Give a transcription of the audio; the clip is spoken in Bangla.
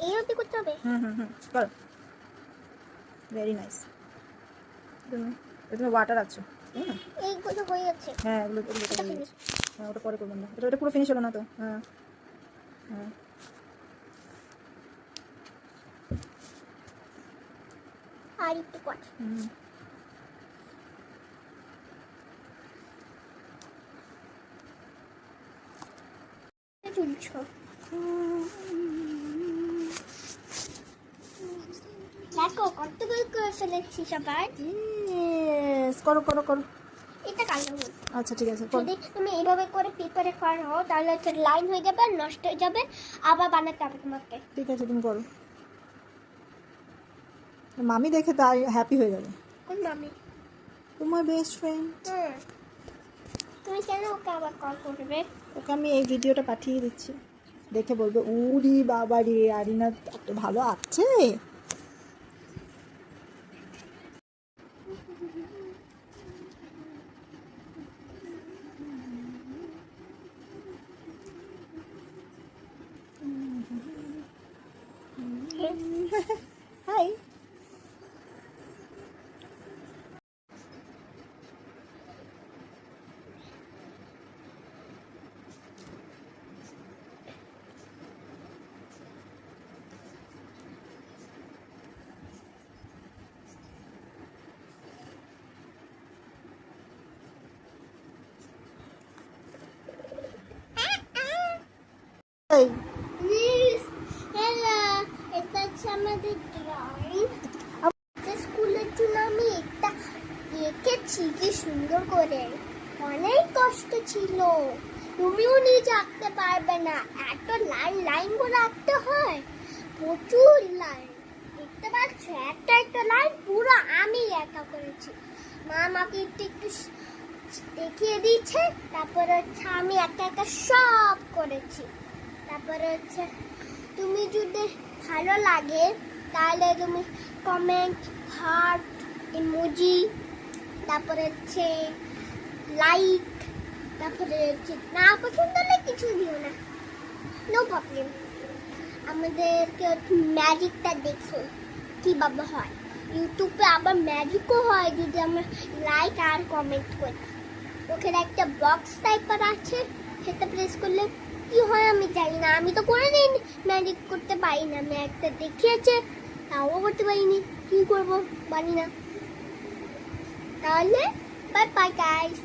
এই করতে হবে হুম হুম নাইস তুমি ওয়াটার আছো এইগুলো হয়ে যাচ্ছে হ্যাঁ। হ্যাঁ ওটা ওটা পুরো ফিনিশ হলো হ্যাঁ হ্যাঁ আর একটু হুম দেখো কতগুলো করে ফেলেছি Yes, করো করো করো। এটা কালো আচ্ছা ঠিক আছে যদি তুমি এইভাবে করে পেপারে করো তাহলে হচ্ছে লাইন হয়ে যাবে নষ্ট হয়ে যাবে আবার বানাতে হবে তোমাকে। ঠিক আছে তুমি করো। মামি দেখে তাই হ্যাপি হয়ে যাবে। কোন মামি? তোমার বেস্ট ফ্রেন্ড তুমি কেন ওকে আবার কল করবে? ওকে আমি এই ভিডিওটা পাঠিয়ে দিচ্ছি। দেখে বলবে উরি বাবা রে আরিনা এত ভালো আছে? হাই এই হ্যালো আমাদের ড্রয়িং স্কুলের জন্য আমি একটা এঁকেছি কি সুন্দর করে। অনেক কষ্ট ছিল। তুমিও নিজে আঁকতে পারবে না। এত লাইন লাইন করে আঁকতে হয়। প্রচুর লাইন দেখতে পাচ্ছ? একটা একটা লাইন পুরো আমি একা করেছি। মা আমাকে একটু একটু দেখিয়ে দিচ্ছে তারপরে হচ্ছে আমি একা একা সব করেছি। তারপরে হচ্ছে তুমি যদি ভালো লাগে, তাহলে তুমি কমেন্ট হার্ট ইমোজি তারপরে হচ্ছে লাইক তারপরে হচ্ছে না পছন্দ হলে কিছু দিও না। নো প্রবলেম আমাদেরকে ম্যাজিকটা দেখো, কীভাবে হয়। ইউটিউবে আবার ম্যাজিকও হয় যদি আমরা লাইক আর কমেন্ট করি। ওখানে একটা বক্স টাইপার আছে, সেটা প্রেস করলে কি হয় আমি জানি না। আমি তো করে দিই ম্যাজিক করতে পারি না। আমি একটা দেখিয়েছে তাও করতে পারিনি। কি করব পারি না। তাহলে বাই বাই গাইস